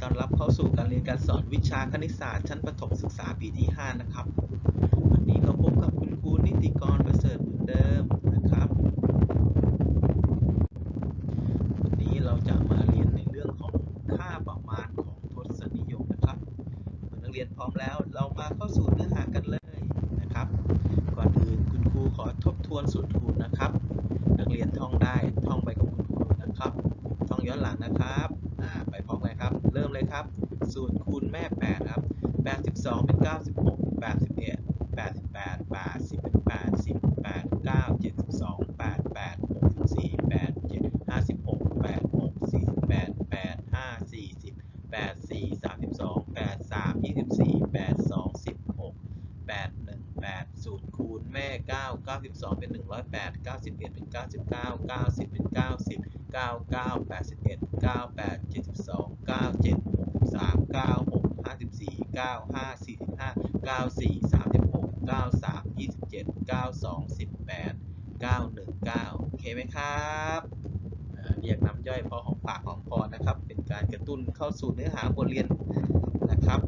ต้อนรับเข้าสู่การเรียนการสอนวิชาคณิตศาสตร์ชั้นประถมศึกษาปีที่ 5 นะครับ วันนี้ก็พบกับคุณครูนิติกรประเสริฐเหมือนเดิมนะครับ วันนี้เราจะมาเรียนในเรื่องของค่าประมาณของทศนิยมนะครับเมื่อนักเรียนพร้อมแล้วเรามาเข้าสู่เนื้อหากันเลยนะครับ ก่อนอื่นคุณครูขอทบทวนสูตรคูณนะครับ นักเรียนท่องได้ท่องไปกับคุณครูนะครับ ท่องย้อนหลังนะครับ เริ่มเลยครับสูตรคูณแม่ 8 ครับ 82 เป็น 96 81 88 80เป็น80 89 72 88 64 87 56 86 48 85 40 84 32 83 24 82 16 81 8สูตรคูณแม่ 9 92 เป็น 108 91 เป็น 99 90 เป็น 90 99 81 98 72 97 63 96 54 95 45 94 36 93 27 92 18 919 โอเคไหมครับเรียกน้ำย่อยพอของปากของคอนะครับ เป็นการกระตุ้นเข้าสู่เนื้อหาบทเรียนนะครับ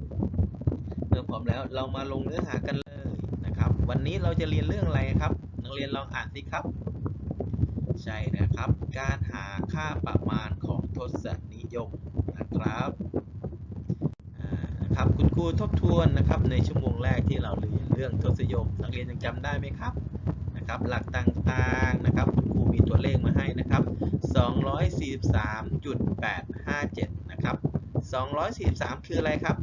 เมื่อพร้อมแล้วเรามาลงเนื้อหากันเลยนะครับ วันนี้เราจะเรียนเรื่องอะไรครับ นักเรียนลองอ่านสิครับ ใช่นะครับ การหาค่าประมาณของทศนิยมนะครับครับคุณครูทบทวนนะครับในชั่วโมงแรกที่เราเรียนเรื่องทศนิยม นักเรียนยังจำได้ไหมครับนะครับ หลักต่างๆนะครับ คุณครูมีตัวเลขมาให้นะครับ 243.857 นะครับ 243 คืออะไรครับ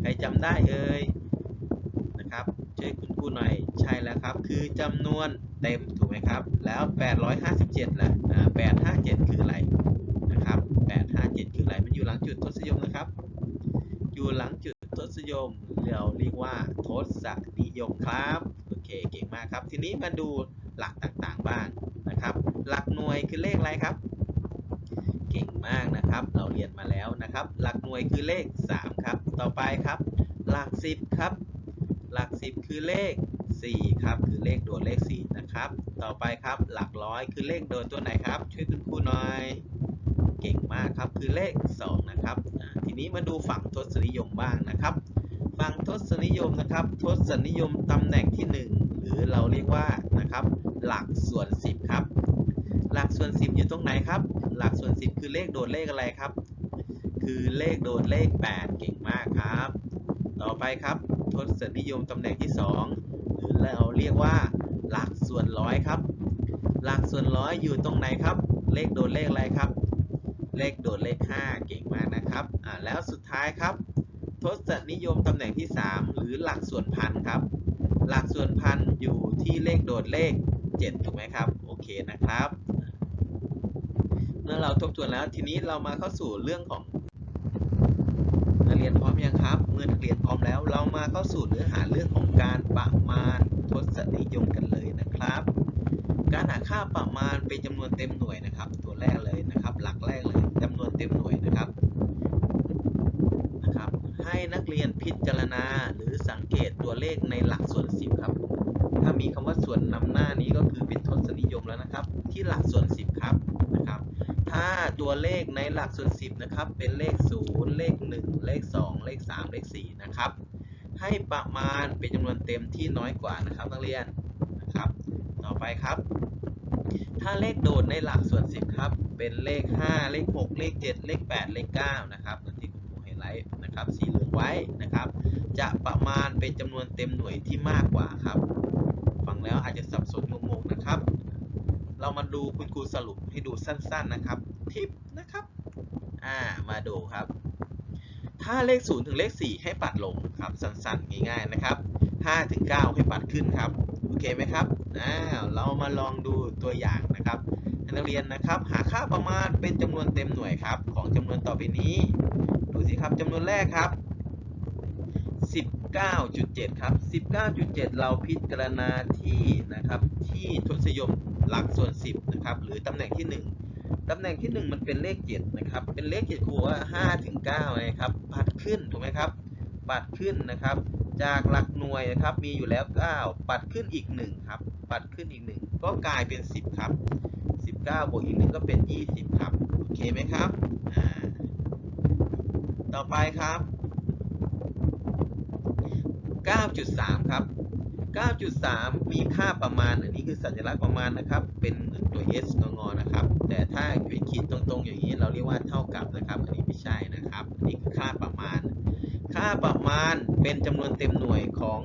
ใครจำได้เอ่ยนะครับช่วยคุณครูหน่อยใช่แล้วครับ คือจำนวนเต็มถูก มครับ แล้ว 857ล่ะอ่า857 คืออะไรนะครับ 857 คืออะไร มันอยู่หลังจุดทศนิยมนะครับ อยู่หลังจุดทศนิยมเราเรียกว่าทศนิยมครับ โอเค เก่งมากครับ ทีนี้มาดูหลักต่างๆบ้างนะครับ หลักหน่วยคือเลขอะไรครับ เก่งมากนะครับ เราเรียนมาแล้วนะครับ หลักหน่วยคือเลข 3 ครับ ต่อไปครับ หลัก 10 ครับ หลัก 10 คือเลข4ครับ คือเลขโดดเลข4นะครับ ต่อไปครับ หลักร้อยคือเลขโดดตัวไหนครับ ช่วยคุณครูหน่อย เก่งมากครับคือเลข 2 นะครับทีนี้มาดูฝั่งทศนิยมบ้างนะครับ ฝั่งทศนิยมนะครับ ทศนิยมตำแหน่งที่ 1 หรือเราเรียกว่านะครับ หลักส่วน 10 ครับ หลักส่วน 10 อยู่ตรงไหนครับ หลักส่วน 10 คือเลขโดดเลขอะไรครับ คือเลขโดดเลข 8 เก่งมากครับ ต่อไปครับ ทศนิยมตำแหน่งที่ 2 หรือเราเรียกว่า หลักส่วนร้อยครับ หลักส่วนร้อยอยู่ตรงไหนครับ เลขโดดเลขอะไรครับ เลขโดดเลข 5 เก่งมากนะครับอ่าแล้วสุดท้ายครับ ทศนิยมตำแหน่งที่ 3 หรือหลักส่วนพันครับ หลักส่วนพันอยู่ที่เลขโดดเลข 7 ถูกไหมครับ โอเคนะครับ เมื่อเราทบทวนแล้วทีนี้เรามาเข้าสู่เรื่องของนักเรียนพร้อมยังครับ เมื่อนักเรียนพร้อมแล้ว เรามาเข้าสู่เนื้อหาเรื่องของการประมาณ ทศนิยมกันเลยนะครับ การหาค่าประมาณเป็นจำนวนเต็มหน่วยนะครับ ตัวแรกเลยนะครับ หลักแรกเลยจำนวนเต็มหน่วยนะครับนะครับ ให้นักเรียนพิจารณาหรือสังเกตตัวเลขในหลักส่วน10ครับ ถ้ามีคำว่าส่วนนำหน้านี้ก็คือเป็นทศนิยมแล้วนะครับ ที่หลักส่วน10ครับนะครับ ถ้าตัวเลขในหลักส่วน10นะครับ เป็นเลข 0 เลข 1 เลข 2 เลข 3 เลข4นะครับ ให้ประมาณเป็นจำนวนเต็มที่น้อยกว่านะครับนักเรียนนะครับ ต่อไปครับ ถ้าเลขโดดในหลักส่วน 10 ครับ เป็นเลข 5 เลข 6 เลข 7 เลข 8 เลข 9 นะครับเหมือนที่คุณครูไฮไลท์นะครับสีเหลืองไว้นะครับ จะประมาณเป็นจำนวนเต็มหน่วยที่มากกว่าครับ ฟังแล้วอาจจะสับสนงงๆนะครับ เรามาดูคุณครูสรุปให้ดูสั้น ๆนะครับ ทิปนะครับ อ่ามาดูครับ ถ้าเลข 0 ถึงเลข 4 ให้ปัดลงครับสั้นๆง่ายๆนะครับ 5 ถึง 9 ให้ปัดขึ้นครับ โอเคไหมครับอ้าวเรามาลองดูตัวอย่างนะครับนักเรียนนะครับ หาค่าประมาณเป็นจำนวนเต็มหน่วยครับ ของจำนวนต่อไปนี้ ดูสิครับจำนวนแรกครับ 19.7 ครับ 19.7 เราพิจารณาที่นะครับที่ทศนิยมหลักส่วน 10 นะครับ หรือตำแหน่งที่ 1 ตำแหน่งที่ 1 มันเป็นเลข7นะครับ เป็นเลข7ครูว่า5ถึง9นะครับ ปัดขึ้นถูกไหมครับ ปัดขึ้นนะครับ จากหลักหน่วยนะครับ มีอยู่แล้ว 9 ปัดขึ้นอีก1ครับ ปัดขึ้นอีก 1 ก็กลายเป็น 10 ครับ 19 บวกอีก 1 ก็เป็น 20 ครับ โอเคไหมครับ ต่อไปครับ 9.3 ครับ 9.3 มีค่าประมาณ อันนี้คือสัญลักษณ์ประมาณนะครับ เป็นเหมือนตัว S งองๆนะครับ แต่ถ้าเป็นขีดตรงๆอย่างนี้ เราเรียกว่าเท่ากับนะครับ อันนี้ไม่ใช่นะครับ อันนี้คือค่าประมาณ ค่าประมาณเป็นจำนวนเต็มหน่วยของ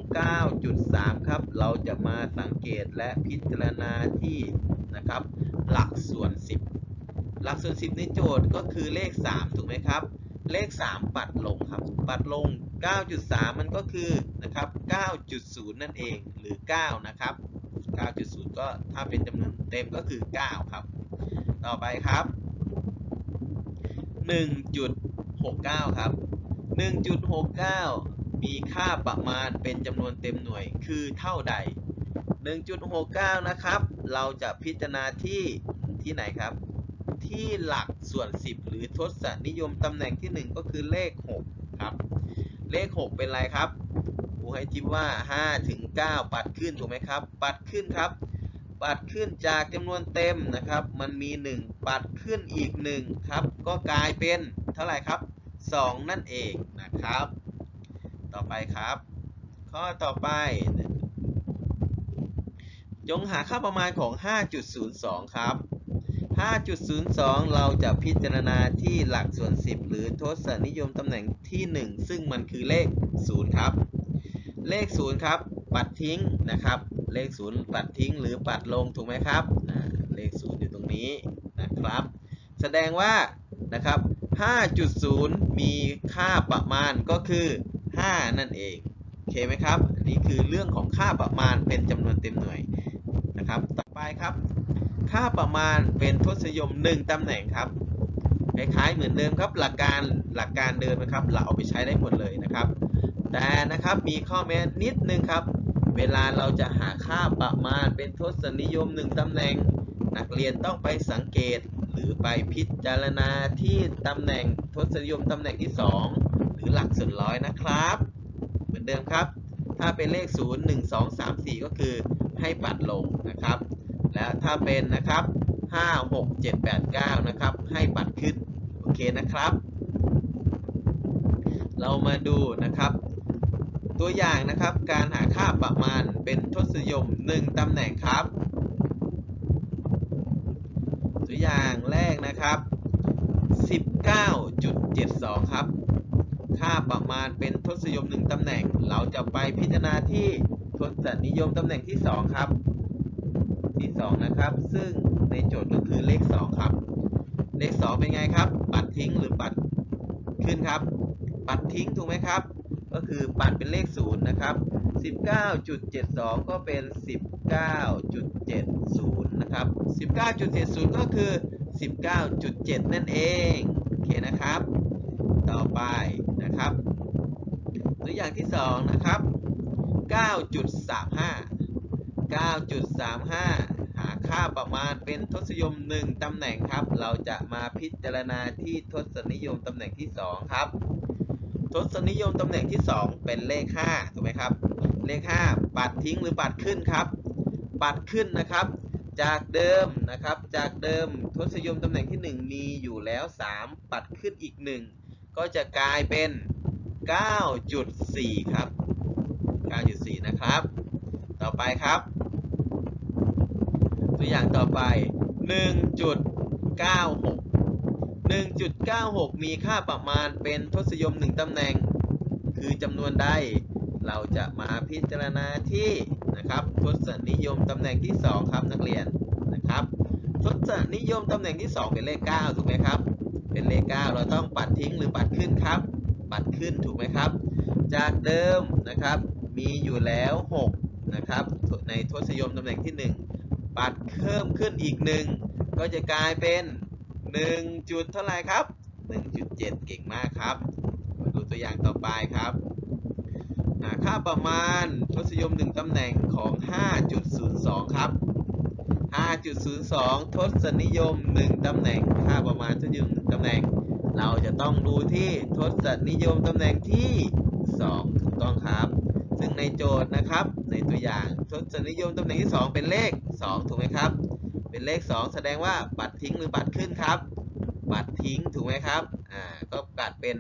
9.3 ครับ เราจะมาสังเกตและพิจารณาที่นะครับ หลักส่วน 10 หลักส่วน 10 ในโจทย์ก็คือเลข 3 ถูกไหมครับ เลข 3 ปัดลงครับ ปัดลง 9.3 มันก็คือนะครับ 9.0 นั่นเองหรือ 9 นะครับ 9.0 ก็ถ้าเป็นจำนวนเต็มก็คือ 9 ครับ ต่อไปครับ 1.69 ครับ 1.69 มีค่าประมาณเป็นจำนวนเต็มหน่วยคือเท่าใด 1.69 นะครับ เราจะพิจารณาที่ที่ไหนครับ ที่หลักส่วน 10 หรือทศนิยมตำแหน่งที่ 1 ก็คือเลข 6 ครับ เลข 6 เป็นไรครับครูให้จิ้มว่า 5 ถึง 9 ปัดขึ้นถูกไหมครับ ปัดขึ้นครับ ปัดขึ้นจากจำนวนเต็มนะครับ มันมี 1 ปัดขึ้นอีก 1 ครับ ก็กลายเป็นเท่าไหร่ครับ 2 นั่นเองนะครับ ต่อไปครับ ข้อต่อไปจงหาค่าประมาณของ 5.02 ครับ 5.02 เราจะพิจารณาที่หลักส่วน 10 หรือทศนิยมตำแหน่งที่ 1 ซึ่งมันคือเลข 0 ครับ เลข 0 ครับ ปัดทิ้งนะครับ เลข 0 ปัดทิ้งหรือปัดลงถูกไหมครับเลข 0 อยู่ตรงนี้นะครับ แสดงว่านะครับ 5.0 มีค่าประมาณก็คือ 5 นั่นเองโอเคไหมครับ อันนี้คือเรื่องของค่าประมาณเป็นจำนวนเต็มหน่วยนะครับ ต่อไปครับ ค่าประมาณเป็นทศนิยม 1ตำแหน่งครับคล้ายๆเหมือนเดิมครับหลักการหลักการเดิมนะครับ เราเอาไปใช้ได้หมดเลยนะครับ แต่นะครับมีข้อแม้นิดนึงครับ เวลาเราจะหาค่าประมาณเป็นทศนิยม 1ตำแหน่ง นักเรียนต้องไปสังเกตหรือไปพิจารณาที่ตำแหน่งทศนิยมตำแหน่งที่ 2 หรือหลักส่วนร้อยนะครับ เหมือนเดิมครับ ถ้าเป็นเลข 0 1 2 3 4 ก็คือให้ปัดลงนะครับ แล้วถ้าเป็นนะครับ5 6 7 8 9นะครับให้ปัดขึ้นโอเคนะครับ เรามาดูนะครับ ตัวอย่างนะครับการหาค่าประมาณเป็นทศนิยม 1ตำแหน่งครับ ตัวอย่างแรกนะครับ 19.72 ครับ ค่าประมาณเป็นทศนิยม 1ตำแหน่ง เราจะไปพิจารณาที่ทศนิยมตำแหน่งที่ 2 ครับ ที่ 2 นะครับ ซึ่งในโจทย์ก็คือเลข 2 ครับ เลข 2 เป็นไงครับ ปัดทิ้งหรือปัดขึ้นครับ ปัดทิ้งถูกไหมครับ ก็คือปัดเป็นเลข 0 นะครับ 19.72 ก็เป็น 19.70 นะครับ 19.70 ก็คือ 19.7 นั่นเอง โอเคนะครับ ต่อไปนะครับตัวอย่างที่ 2 นะครับ 9.35 9.35หาค่าประมาณเป็นทศนิยม 1ตำแหน่งครับ เราจะมาพิจารณาที่ทศนิยมตำแหน่งที่ 2 ครับ ทศนิยมตำแหน่งที่ 2 เป็นเลข5ถูกไหมครับ เลข 5 ปัดทิ้งหรือปัดขึ้นครับ ปัดขึ้นนะครับ จากเดิมนะครับ จากเดิมทศนิยมตำแหน่งที่ 1 มีอยู่แล้ว 3 ปัดขึ้นอีก 1 ก็จะกลายเป็น 9.4 ครับ 9.4 นะครับ ต่อไปครับ ตัวอย่างต่อไป 1.96 1.96 มีค่าประมาณเป็นทศนิยม1ตำแหน่ง คือจำนวนใด เราจะมาพิจารณาที่นะครับทศนิยมตำแหน่งที่ 2 ครับนักเรียนนะครับทศนิยมตำแหน่งที่ 2 เป็นเลข 9 ถูกไหมครับ เป็นเลข 9 เราต้องปัดทิ้งหรือปัดขึ้นครับ ปัดขึ้นถูกไหมครับ จากเดิมนะครับมีอยู่แล้ว 6 นะครับ ในทศนิยมตำแหน่งที่ 1 ปัดเพิ่มขึ้นอีก 1 ก็จะกลายเป็น 1 จุดเท่าไหร่ครับ 1.7 เก่งมากครับ มาดูตัวอย่างต่อไปครับค่าประมาณทศนิยม 1 ตำแหน่งของ 5.02 ครับ 5.02 ทศนิยม 1 ตำแหน่ง ค่าประมาณทศนิยม 1 ตำแหน่ง เราจะต้องดูที่ทศนิยมตำแหน่งที่ 2 ถูกต้องครับ ในโจทย์นะครับ ในตัวอย่างทศนิยมตำแหน่งที่ 2 เป็นเลข 2 ถูกไหมครับ เป็นเลข 2 แสดงว่าปัดทิ้งหรือปัดขึ้นครับปัดทิ้งถูกไหมครับอ่าก็ปัดเป็น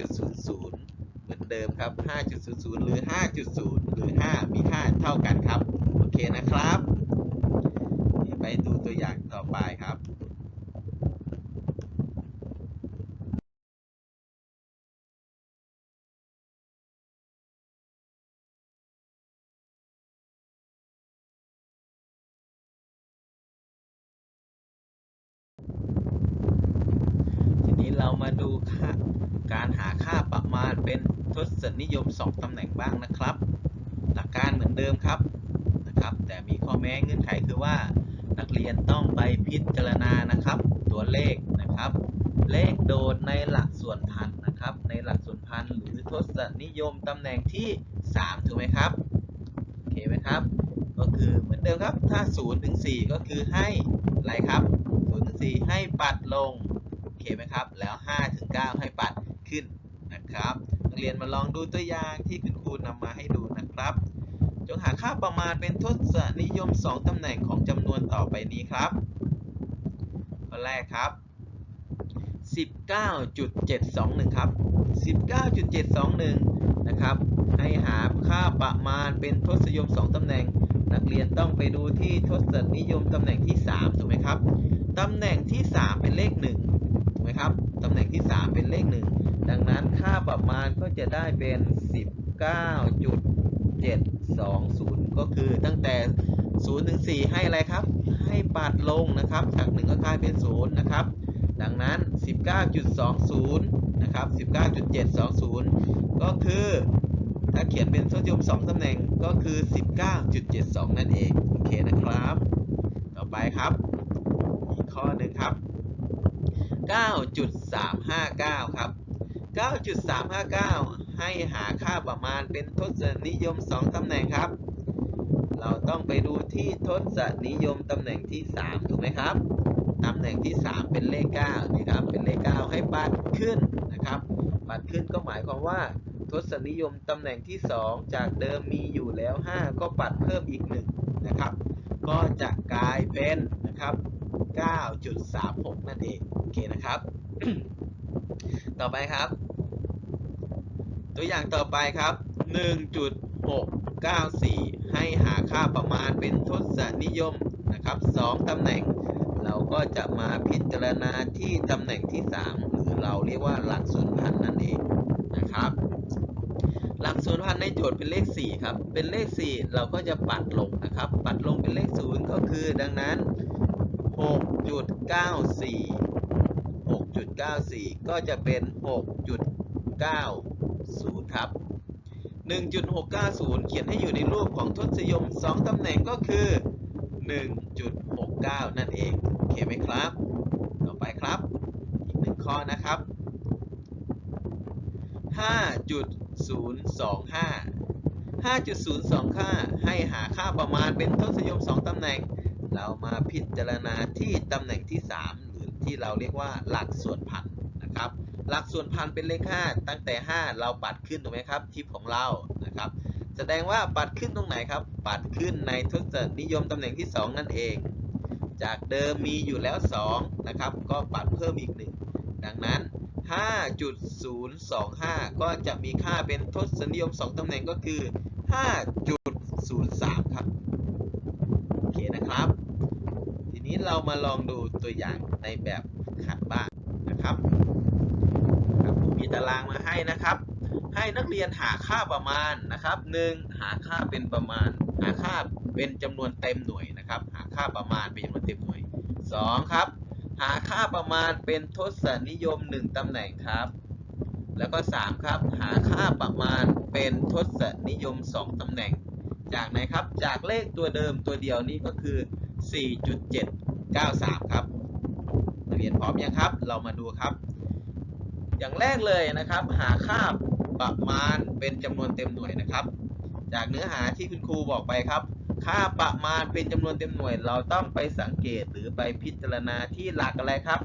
5.00 เหมือนเดิมครับ 5.00 หรือ 5.0 หรือ 5 มีค่าเท่ากันครับ โอเคนะครับ ไปดูตัวอย่างต่อไปครับ ทีนี้เรามา ดูค่าการหาค่าประมาณเป็นทศนิยม 2ตำแหน่งบ้างนะครับ หลักการเหมือนเดิมครับนะครับ แต่มีข้อแม้เงื่อนไขคือว่า นักเรียนต้องไปพิจารณานะครับ ตัวเลขนะครับ เลขโดดในหลักส่วนพันนะครับ ในหลักส่วนพันหรือทศนิยมตำแหน่งที่ 3 ถูกไหมครับโอเคไหมครับ ก็คือเหมือนเดิมครับถ้า0ถึง4ก็คือให้อะไรครับ0ถึง4ให้ปัดลง เคไหมครับ แล้ว5ถึง9ให้ปัดขึ้นนะครับนักเรียนมาลองดูตัวอย่างที่คุณครูนำมาให้ดูนะครับ จงหาค่าประมาณเป็นทศนิยม 2ตำแหน่งของจำนวนต่อไปนี้ครับข้อแรกครับ 19.721 ครับ 19.721 นะครับ ให้หาค่าประมาณเป็นทศนิยม 2ตำแหน่ง นักเรียนต้องไปดูที่ทศนิยมตำแหน่งที่ 3 ถูกไหมครับ ตำแหน่งที่ 3 เป็นเลข 1 ถูกไหมครับ ตำแหน่งที่ 3 เป็นเลข 1 ดังนั้นค่า ประมาณก็จะได้เป็น 19.720 ก็คือตั้งแต่ 0 ถึง 4 ให้อะไรครับ ให้ปัดลงนะครับ จาก 1 ก็กลายเป็น 0 นะครับ ดังนั้น 19.20 นะครับ 19.720 ก็คือ ถ้าเขียนเป็นทศนิยม2ตำแหน่งก็คือ 19.72 นั่นเอง โอเคนะครับ ต่อไปครับอีกข้อหนึ่งครับ9.359 ครับ 9.359 ให้หาค่าประมาณเป็นทศนิยม 2 ตำแหน่งครับ เราต้องไปดูที่ทศนิยมตำแหน่งที่ 3 ถูกไหมครับ ตำแหน่งที่ 3 เป็นเลข9นี่ครับ เป็นเลข 9 ให้ปัดขึ้นนะครับ ปัดขึ้นก็หมายความว่าทศนิยมตำแหน่งที่ 2 จากเดิมมีอยู่แล้ว 5 ก็ปัดเพิ่มอีก 1 นะครับ ก็จะกลายเป็นนะครับ 9.36 นั่นเอง โอเคนะครับ ต่อไปครับ ตัวอย่างต่อไปครับ 1.694 ให้หาค่าประมาณเป็นทศนิยมนะครับ 2ตำแหน่ง เราก็จะมาพิจารณาที่ตำแหน่งที่ 3 หรือเราเรียกว่าหลักส่วนพันนั่นเองนะครับ หลักส่วนพันในโจทย์เป็นเลข 4 ครับ เป็นเลข 4 เราก็จะปัดลงนะครับ ปัดลงเป็นเลข 0 ก็คือดังนั้น 6.94 6.94 ก็จะเป็น 6.9 1.690 เขียนให้อยู่ในรูปของทศนิยม 2 ตำแหน่งก็คือ 1.69 นั่นเอง โอเคไหมครับ ต่อไปครับ อีกหนึ่งข้อนะครับ 5.025 5.025 ให้หาค่าประมาณเป็นทศนิยม 2 ตำแหน่ง เรามาพิจารณาที่ตำแหน่งที่ 3 หรือที่เราเรียกว่าหลักส่วนพันนะครับ หลักส่วนพันเป็นเลข 5 ตั้งแต่ 5 เราปัดขึ้นถูกไหมครับทิปของเรานะครับ แสดงว่าปัดขึ้นตรงไหนครับ ปัดขึ้นในทศนิยมตำแหน่งที่ 2 นั่นเอง จากเดิมมีอยู่แล้ว 2 นะครับ ก็ปัดเพิ่มอีก 1 ดังนั้น 5.025 ก็จะมีค่าเป็นทศนิยม 2 ตำแหน่งก็คือ 5.03 ครับ โอเคนะครับ ทีนี้เรามาลองดูตัวอย่างในแบบขัดบ้างนะครับครับผมมีตารางมาให้นะครับ ให้นักเรียนหาค่าประมาณนะครับ 1. หาค่าเป็นประมาณ หาค่าเป็นจำนวนเต็มหน่วยนะครับ หาค่าประมาณเป็นจำนวนเต็มหน่วย 2. ครับ หาค่าประมาณเป็นทศนิยม 1ตำแหน่งครับ แล้วก็ 3 ครับ หาค่าประมาณเป็นทศนิยม 2ตำแหน่ง จากไหนครับ จากเลขตัวเดิมตัวเดียวนี้ก็คือ 4.793 ครับเรียนพร้อมยังครับ เรามาดูครับ อย่างแรกเลยนะครับ หาค่าประมาณเป็นจำนวนเต็มหน่วยนะครับ จากเนื้อหาที่คุณครูบอกไปครับ ค่าประมาณเป็นจำนวนเต็มหน่วย เราต้องไปสังเกตหรือไปพิจารณาที่หลักอะไรครับ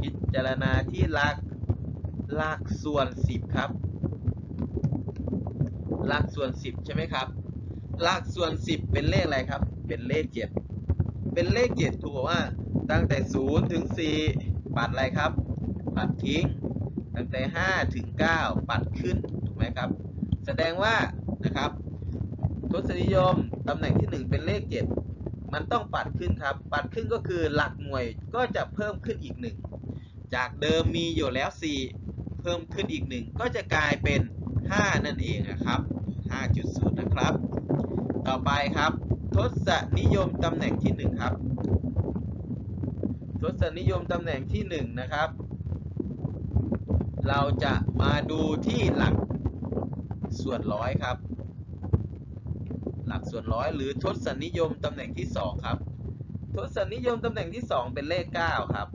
พิจารณาที่หลักหลักส่วน 10 ครับ หลักส่วน 10 ใช่ไหมครับ หลักส่วน 10 เป็นเลขอะไรครับ เป็นเลข 7 เป็นเลข 7 ถูกว่าตั้งแต่ 0 ถึง 4 ปัดอะไรครับ ปัดทิ้ง ตั้งแต่ 5 ถึง 9 ปัดขึ้น ถูกไหมครับ แสดงว่านะครับทศนิยมตำแหน่งที่ 1 เป็นเลข 7 มันต้องปัดขึ้นครับ ปัดขึ้นก็คือหลักหน่วยก็จะเพิ่มขึ้นอีก 1 จากเดิมมีอยู่แล้ว 4 เพิ่มขึ้นอีก 1 ก็จะกลายเป็น 5 นั่นเองนะครับ 5.0 นะครับ ต่อไปครับ ทศนิยมตำแหน่งที่ 1 ครับ ทศนิยมตำแหน่งที่ 1 นะครับ เราจะมาดูที่หลักส่วนร้อยครับ หลักส่วนร้อยหรือทศนิยมตำแหน่งที่ 2 ครับ ทศนิยมตำแหน่งที่ 2 เป็นเลข 9 ครับ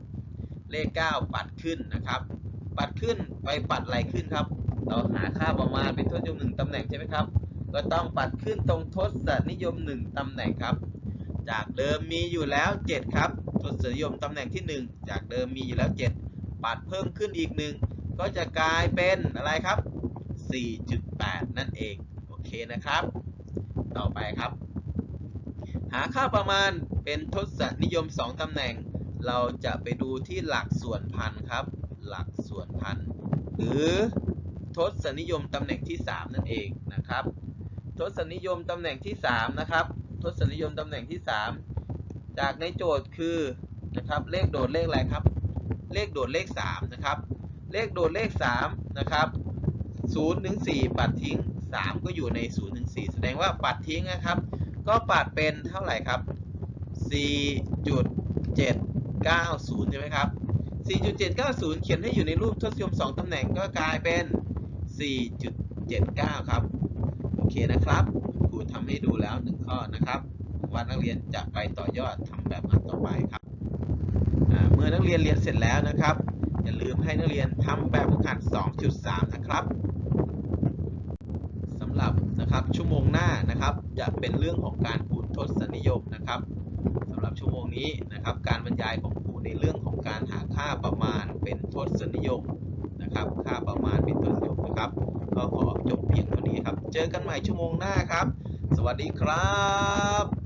เลข 9 ปัดขึ้นนะครับ ปัดขึ้นไปปัดอะไรขึ้นครับ เราหาค่าประมาณเป็นทศนิยม1ตำแหน่งใช่ไหมครับ ก็ต้องปัดขึ้นตรงทศนิยม 1ตำแหน่งครับ จากเดิมมีอยู่แล้ว 7 ครับ ทศนิยมตำแหน่งที่ 1 จากเดิมมีอยู่แล้ว 7 ปัดเพิ่มขึ้นอีกหนึ่ง ก็จะกลายเป็นอะไรครับ 4.8 นั่นเอง โอเคนะครับ ต่อไปครับ หาค่าประมาณเป็นทศนิยม 2ตำแหน่ง เราจะไปดูที่หลักส่วนพันครับ หลักส่วนพัน หรือทศนิยมตำแหน่งที่ 3 นั่นเองนะครับ ทศนิยมตำแหน่งที่ 3 นะครับ ทศนิยมตำแหน่งที่ 3 จากในโจทย์คือนะครับเลขโดดเลขอะไรครับ เลขโดดเลข 3 นะครับ เลขโดดเลข 3 นะครับ0ถึง4ปัดทิ้ง 3 ก็อยู่ใน0ถึง4แสดงว่าปัดทิ้งนะครับ ก็ปัดเป็นเท่าไหร่ครับ4.790 ใช่ไหมครับ 4.790 เขียนให้อยู่ในรูปทศนิยม 2 ตำแหน่งก็กลายเป็น 4.79 ครับ โอเคนะครับครูทำให้ดูแล้ว 1 ข้อนะครับว่านักเรียนจะไปต่อยอดทำแบบนั้นต่อไปครับ เมื่อนักเรียนเรียนเสร็จแล้วนะครับ อย่าลืมให้นักเรียนทำแบบฝึกหัด 2.3 นะครับสำหรับนะครับชั่วโมงหน้านะครับ จะเป็นเรื่องของการคูณทศนิยมนะครับสำหรับชั่วโมงนี้นะครับ การบรรยายของครูในเรื่องของการหาค่าประมาณเป็นทศนิยมนะครับ ค่าประมาณเป็นทศนิยมนะครับ ก็ขอจบเพียงเท่านี้ครับ เจอกันใหม่ชั่วโมงหน้าครับ สวัสดีครับ